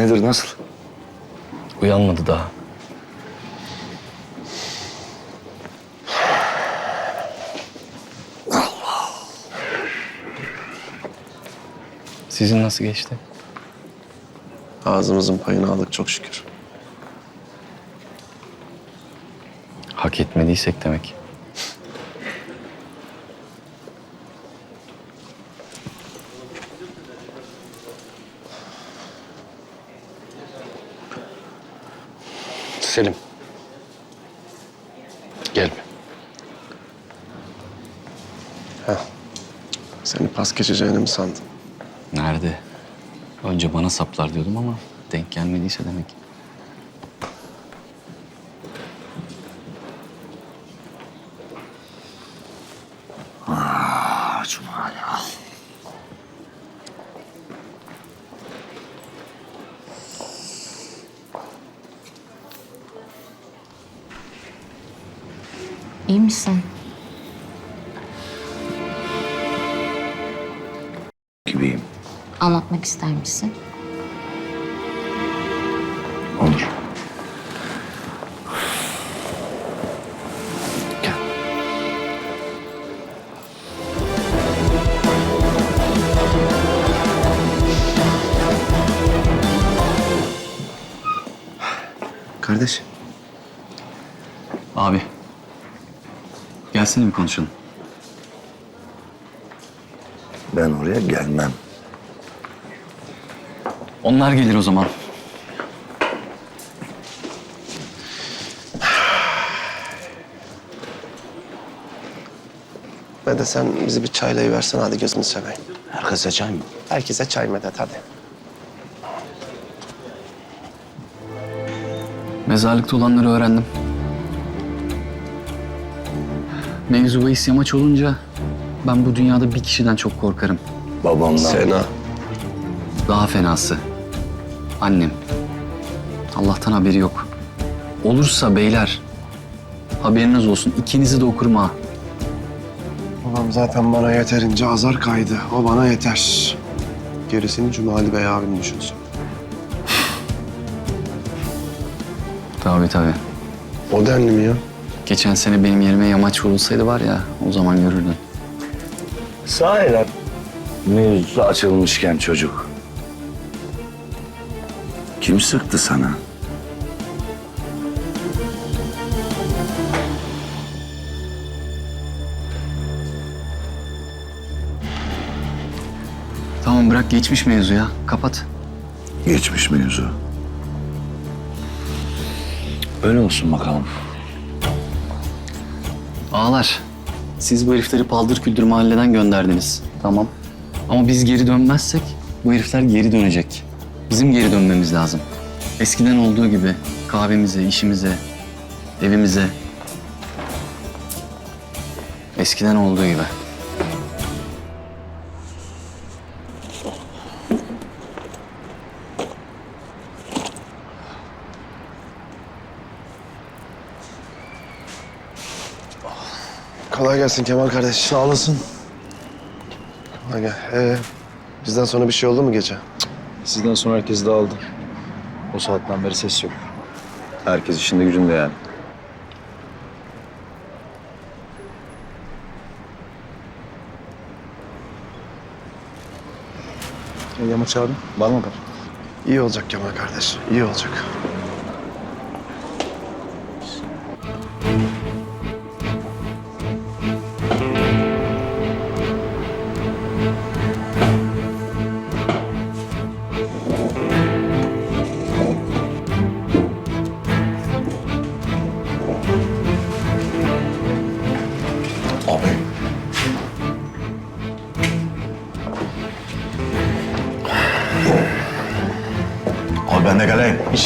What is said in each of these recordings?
Nedir nasıl? Uyanmadı daha. Sizin nasıl geçti? Ağzımızın payını aldık çok şükür. Hak etmediysek demek. Selim. Gel bir. Seni pas geçeceğini mi sandın? Nerede? Önce bana saplar diyordum ama denk gelmediyse demek. İster misin? Olur. Gel. Kardeş. Abi. Gelsene bir konuşalım. Ben oraya gelmem. Onlar gelir o zaman. Ve de sen bizi bir çaylayı versen hadi gözünü seveyim. Herkese çay mı? Herkese çay medet hadi. Mezarlıkta olanları öğrendim. Mevzu bahis yamaç olunca ben bu dünyada bir kişiden çok korkarım. Babamdan. Sena. Daha fenası. Annem. Allah'tan haberi yok. Olursa beyler haberiniz olsun ikinizi de okurum ha. Babam zaten bana yeterince azar kaydı. O bana yeter. Gerisini Cumali Bey abim düşünsün. Tabii tabii. O denli mi ya? Geçen sene benim yerime yamaç vurulsaydı var ya o zaman görürdün. Sahiden mevzu açılmışken çocuk. Kim sıktı sana? Tamam bırak geçmiş mevzu ya. Kapat. Geçmiş mevzu. Öyle olsun bakalım. Ağlar. Siz bu herifleri paldır küldür mahalleden gönderdiniz. Tamam. Ama biz geri dönmezsek bu herifler geri dönecek. Bizim geri dönmemiz lazım. Eskiden olduğu gibi kahvemize, işimize, evimize. Eskiden olduğu gibi. Kolay gelsin Kemal kardeş. Sağ olasın. Kolay gel. Ee, bizden sonra bir şey oldu mu gece? Sizden sonra herkes dağıldı. O saatten beri ses yok. Herkes işinde gücünde yani. E, Yamaç abi, var mı haber? İyi olacak Kemal kardeş. iyi olacak.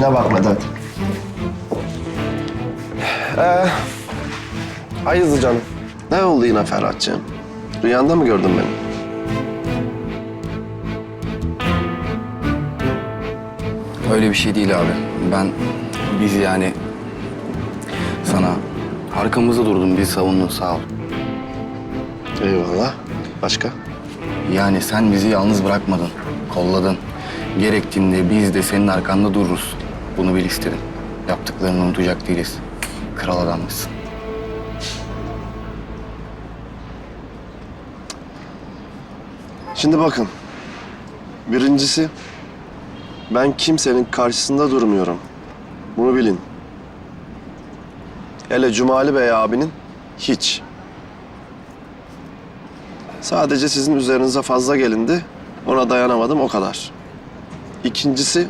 İşine bak Vedat. Ee, hayırdır canım? Ne oldu yine Ferhat'cığım? Rüyanda mı gördün beni? Öyle bir şey değil abi. Ben biz yani sana arkamızda durdun, biz savundun sağ ol. Eyvallah. Başka? Yani sen bizi yalnız bırakmadın, kolladın. Gerektiğinde biz de senin arkanda dururuz. Bunu bil istedim. Yaptıklarını unutacak değiliz. Kral adammışsın. Şimdi bakın. Birincisi, ben kimsenin karşısında durmuyorum. Bunu bilin. Hele Cumali Bey abinin hiç. Sadece sizin üzerinize fazla gelindi. Ona dayanamadım o kadar. İkincisi,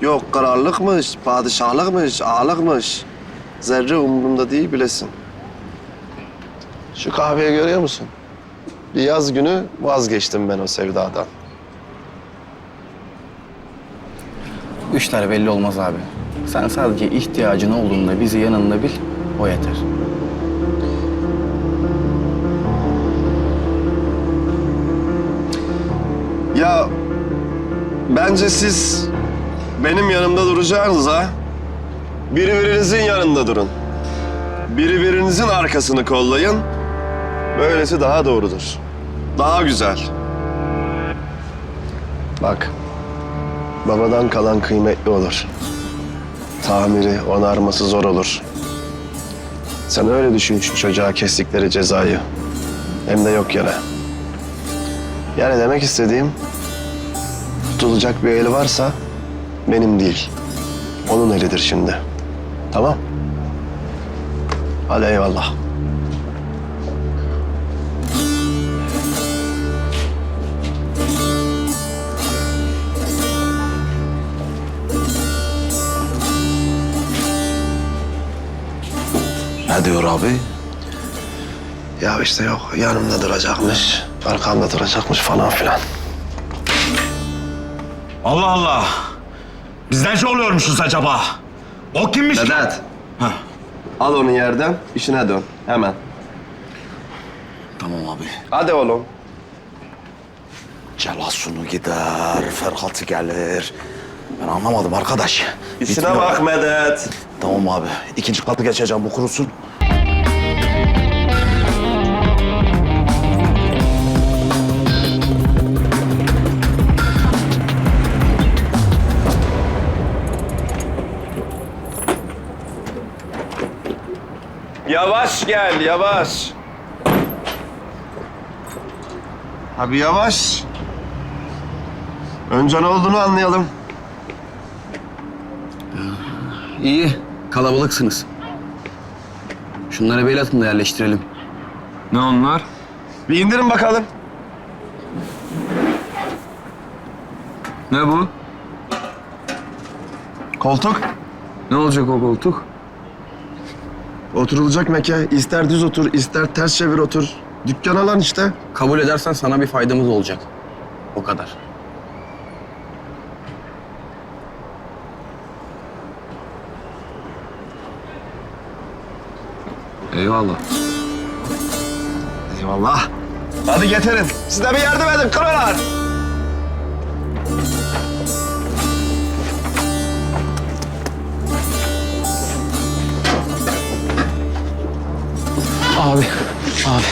yok kararlıkmış, padişahlıkmış, ağalıkmış. Zerre umurumda değil bilesin. Şu kahveyi görüyor musun? Bir yaz günü vazgeçtim ben o sevdadan. Üçler belli olmaz abi. Sen sadece ihtiyacın olduğunda bizi yanında bil, o yeter. Ya bence siz benim yanımda duracağınıza birbirinizin yanında durun. Birbirinizin arkasını kollayın. Böylesi daha doğrudur. Daha güzel. Bak, babadan kalan kıymetli olur. Tamiri, onarması zor olur. Sen öyle düşün şu çocuğa kestikleri cezayı. Hem de yok yere. Yani demek istediğim tutulacak bir eli varsa benim değil. Onun elidir şimdi. Tamam? Hadi eyvallah. Ne diyor abi? Ya işte yok yanımda duracakmış, arkamda duracakmış falan filan. Allah Allah. Biz nece oluyormuşuz acaba? O kimmiş? Vedat. Al onu yerden, işine dön. Hemen. Tamam abi. Hadi oğlum. Celasunu gider, Ferhat'ı gelir. Ben anlamadım arkadaş. İşine Bitmiyor. bak Medet. Tamam abi. İkinci katı geçeceğim bu kurusun. Yavaş gel, yavaş. Abi yavaş. Önce ne olduğunu anlayalım. İyi, kalabalıksınız. Şunları bel atın da yerleştirelim. Ne onlar? Bir indirin bakalım. Ne bu? Koltuk. Ne olacak o koltuk? Oturulacak meke. İster düz otur, ister ters çevir otur. Dükkan alan işte. Kabul edersen sana bir faydamız olacak. O kadar. Eyvallah. Eyvallah. Hadi getirin. Siz de bir yardım edin kıralar. Abi, abi.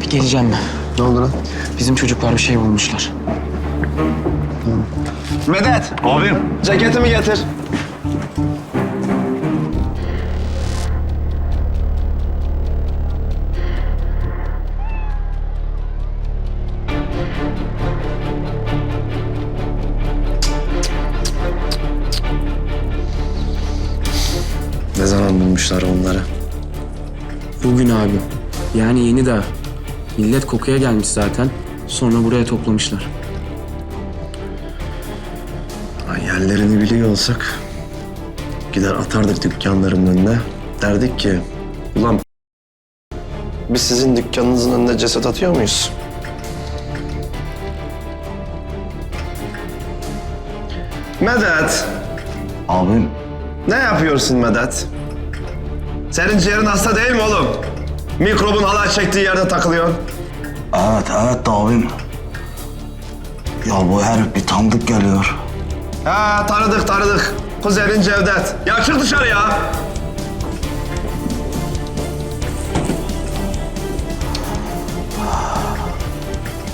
Bir geleceğim mi? Ne oldu lan? Bizim çocuklar bir şey bulmuşlar. Medet. Abim. Ceketimi getir. Millet kokuya gelmiş zaten. Sonra buraya toplamışlar. Ay, Yerlerini biliyor olsak gider atardık dükkanların önüne. Derdik ki ulan biz sizin dükkanınızın önüne ceset atıyor muyuz? Medet, Abim. ne yapıyorsun Medet? Senin ciğerin hasta değil mi oğlum? Mikrobun halay çektiği yerde takılıyorsun. Evet, evet de abim. Ya bu herif bir tanıdık geliyor. Ha tanıdık tanıdık. Kuzenin Cevdet. Ya çık dışarı ya.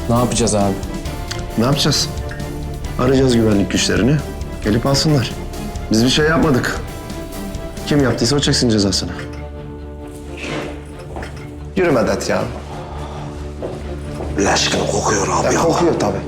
Ne yapacağız abi? Ne yapacağız? Arayacağız güvenlik güçlerini. Gelip alsınlar. Biz bir şey yapmadık. Kim yaptıysa o çeksin cezasını. Yürü Medet ya. Leş gibi kokuyor abi ya. Kokuyor tabii.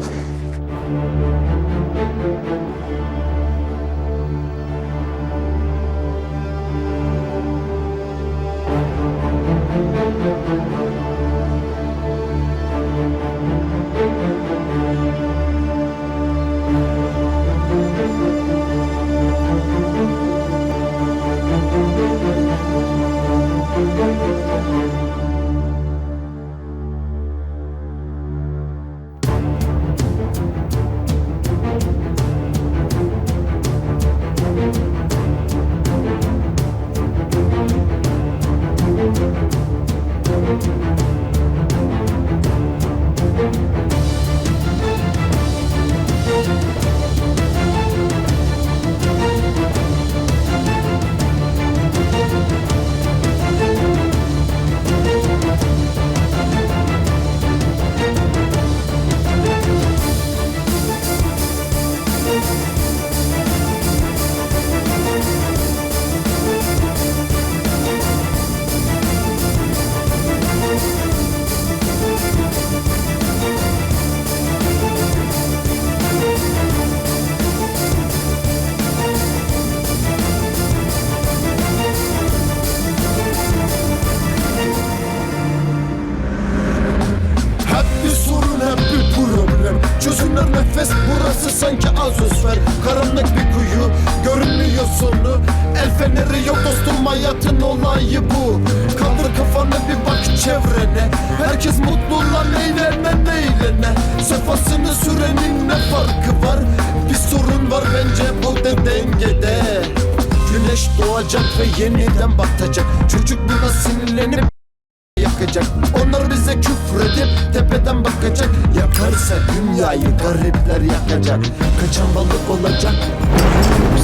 Yakacak Onlar bize küfredip tepeden bakacak. Yakarsa dünyayı garipler yakacak. Kaçan balık olacak.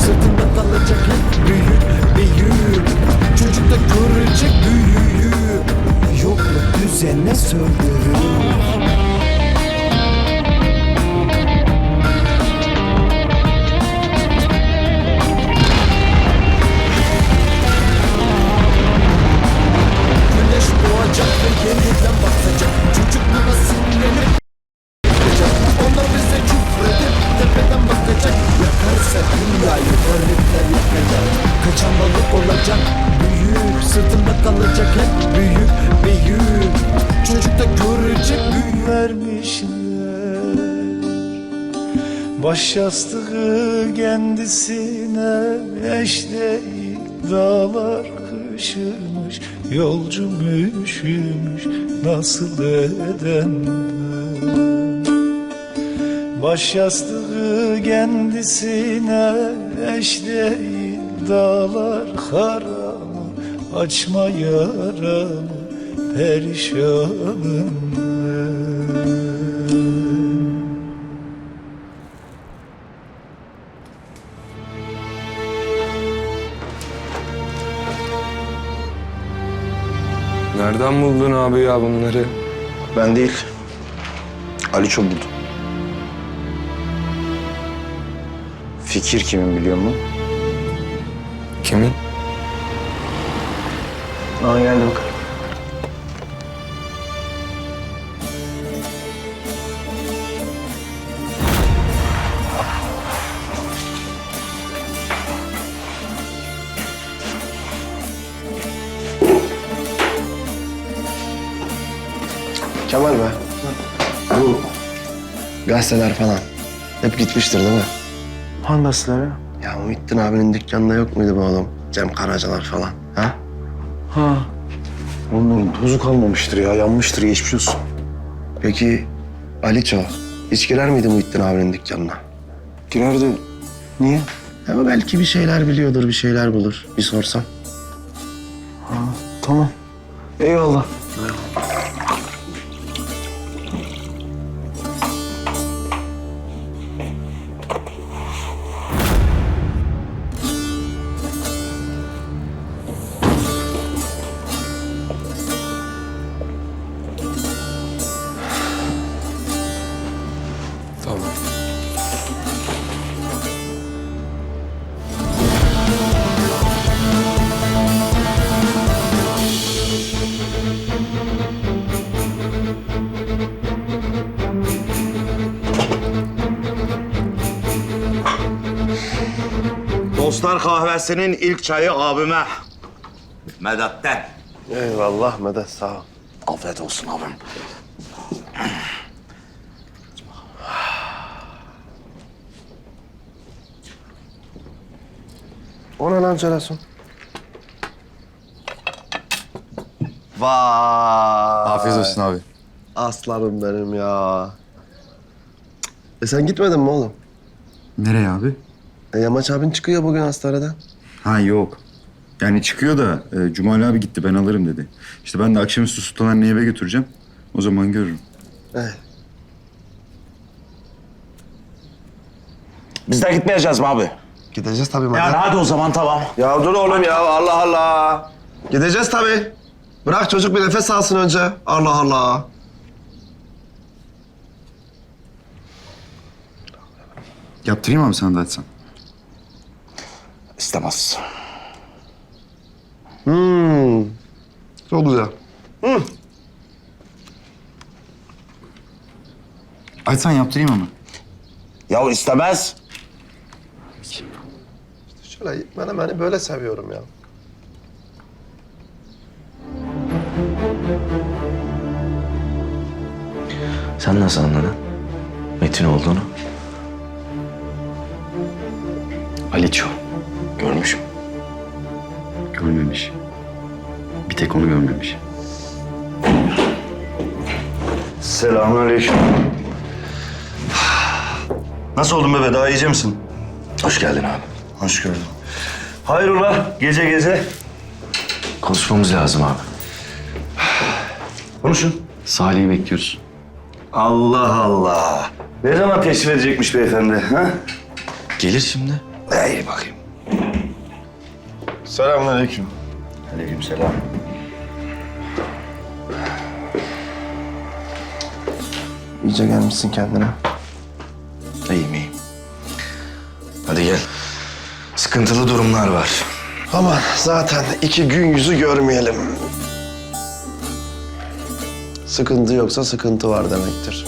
Sırtında kalacak hep büyük büyük Çocuk da görecek büyüyü. Yokluk düzene söndürür Kaçan balık olacak büyük Sırtında kalacak hep büyük büyük. Çocuk da görecek büyük. Vermişler. Baş yastığı kendisine eş değil Dağlar kışımış Yolcumuş üşümüş Nasıl edemem? Baş yastığı kendisine eş değil Dağlar karamı Açma yaramı Perişanım. Nereden buldun abi ya bunları? Ben değil. Ali buldu. Fikir kimin biliyor musun? Aa geldi bak. Kemal be. Bu gazeteler falan hep gitmiştir değil mi? Hangisleri? Ya Muhittin abinin dükkanında yok muydu bu oğlum? Cem Karacalar falan. Ha? Ha. Onların tozu kalmamıştır ya. Yanmıştır. Geçmiş olsun. Peki Aliço hiç girer miydi Muhittin abinin dükkanına? Girerdi. Niye? Ama belki bir şeyler biliyordur, bir şeyler bulur. Bir sorsan. Tamam. Eyvallah. Tamam. Dostlar kahvesinin ilk çayı abime. Medat'ten. Eyvallah Medet sağ ol. Afiyet olsun abim. O ne lan Celasun? Vay. Afiyet olsun abi. Aslanım benim ya. E sen gitmedin mi oğlum? Nereye abi? E Yamaç abin çıkıyor bugün hastaneden. Ha yok. Yani çıkıyor da e, Cumali abi gitti ben alırım dedi. İşte ben de akşamüstü Sultan anneyi eve götüreceğim. O zaman görürüm. Evet. Biz de gitmeyeceğiz mi abi? Gideceğiz tabii Medet. Yani hadi o zaman tamam. Ya dur oğlum ya Allah Allah. Gideceğiz tabii. Bırak çocuk bir nefes alsın önce. Allah Allah. Yaptırayım abi sana da açsan. İstemez. Hmm. Çok güzel. Açsan yaptırayım ama. Ya istemez. Şöyle ben beni böyle seviyorum ya. Sen nasıl anladın? Metin olduğunu. Aliço. Görmüşüm. Görmemiş. Bir tek onu görmemiş. Selamünaleyküm. Nasıl oldun bebe? Daha iyice misin? Hoş geldin abi. Hoş gördüm. Hayrola gece gece? Konuşmamız lazım abi. Konuşun. Salih'i bekliyoruz. Allah Allah. Ne zaman teşrif edecekmiş beyefendi? Ha? Gelir şimdi. İyi bakayım. Selamünaleyküm. Aleykümselam. İyice gelmişsin kendine. İyiyim iyiyim. Hadi gel. Sıkıntılı durumlar var. Ama zaten iki gün yüzü görmeyelim. Sıkıntı yoksa sıkıntı var demektir.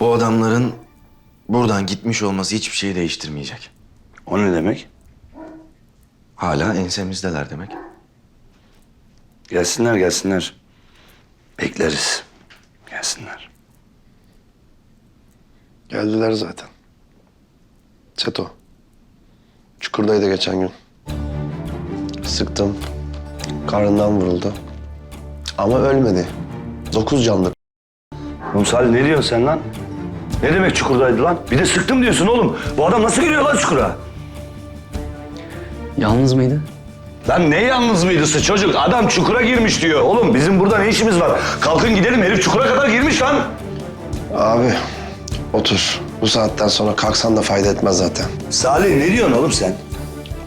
Bu adamların buradan gitmiş olması hiçbir şeyi değiştirmeyecek. O ne demek? Hala ensemizdeler demek. Gelsinler gelsinler. Bekleriz. Gelsinler. Geldiler zaten. Çeto. Çukurdaydı geçen gün. Sıktım. Karnından vuruldu. Ama ölmedi. Dokuz canlı. Oğlum Salih ne diyorsun sen lan? Ne demek çukurdaydı lan? Bir de sıktım diyorsun oğlum. Bu adam nasıl giriyor lan çukura? Yalnız mıydı? Lan ne yalnız mıydısı çocuk? Adam çukura girmiş diyor. Oğlum bizim burada ne işimiz var? Kalkın gidelim herif çukura kadar girmiş lan. Abi otur. Bu saatten sonra kalksan da fayda etmez zaten. Salih ne diyorsun oğlum sen?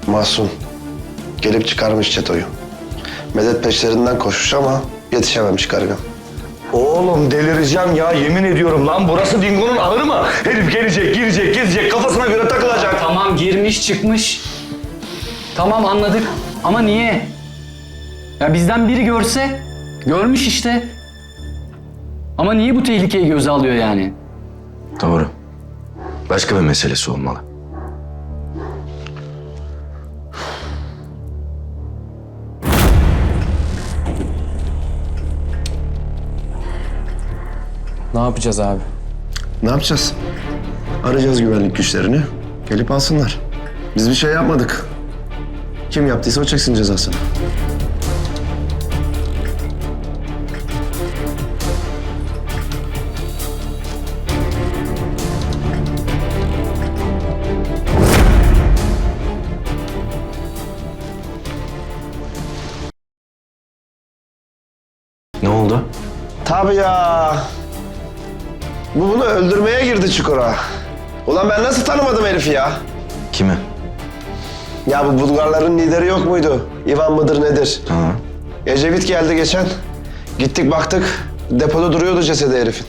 Masum. Gelip çıkarmış Çeto'yu. Medet peşlerinden koşmuş ama yetişememiş karga. Oğlum delireceğim ya yemin ediyorum lan burası Dingo'nun ahırı mı? Herif gelecek, girecek, gezecek, kafasına göre takılacak. Tamam girmiş çıkmış. Tamam anladık. Ama niye? Ya bizden biri görse görmüş işte. Ama niye bu tehlikeyi göze alıyor yani? Doğru. Başka bir meselesi olmalı. Ne yapacağız abi? Ne yapacağız? Arayacağız güvenlik güçlerini. Gelip alsınlar. Biz bir şey yapmadık. Kim yaptıysa o çeksin cezasını. Ne oldu? Tabii ya. Bu bunu öldürmeye girdi çukura. Ulan ben nasıl tanımadım herifi ya? Kimi? Ya bu Bulgarların lideri yok muydu? İvan mıdır nedir? Ha. Ecevit geldi geçen. Gittik baktık. Depoda duruyordu cesedi herifin.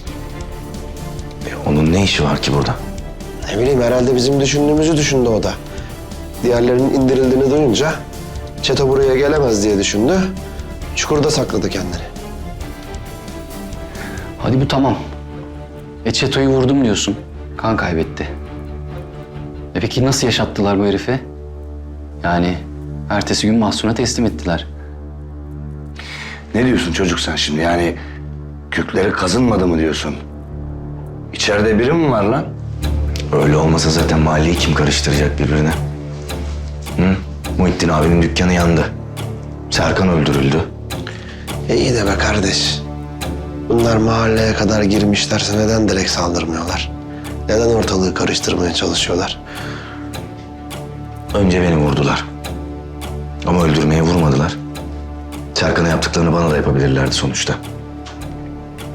E, onun ne işi var ki burada? Ne bileyim herhalde bizim düşündüğümüzü düşündü o da. Diğerlerinin indirildiğini duyunca çete buraya gelemez diye düşündü. Çukurda sakladı kendini. Hadi bu tamam. E Çeto'yu vurdum diyorsun. Kan kaybetti. E peki nasıl yaşattılar bu herifi? Yani ertesi gün Mahsun'a teslim ettiler. Ne diyorsun çocuk sen şimdi? Yani kökleri kazınmadı mı diyorsun? İçeride biri mi var lan? Öyle olmasa zaten mahalleyi kim karıştıracak birbirine? Hı? Muhittin abinin dükkanı yandı. Serkan öldürüldü. E iyi de be kardeş. Bunlar mahalleye kadar girmişlerse neden direkt saldırmıyorlar? Neden ortalığı karıştırmaya çalışıyorlar? Önce beni vurdular. Ama öldürmeye vurmadılar. Serkan'a yaptıklarını bana da yapabilirlerdi sonuçta.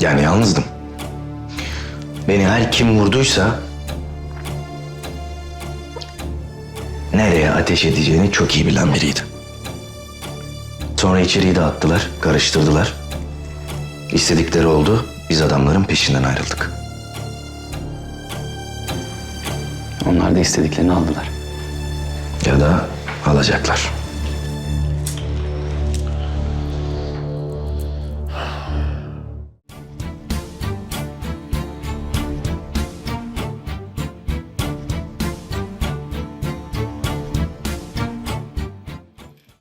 Yani yalnızdım. Beni her kim vurduysa... ...nereye ateş edeceğini çok iyi bilen biriydi. Sonra içeriği dağıttılar, karıştırdılar. İstedikleri oldu, biz adamların peşinden ayrıldık. Onlar da istediklerini aldılar. Ya da alacaklar.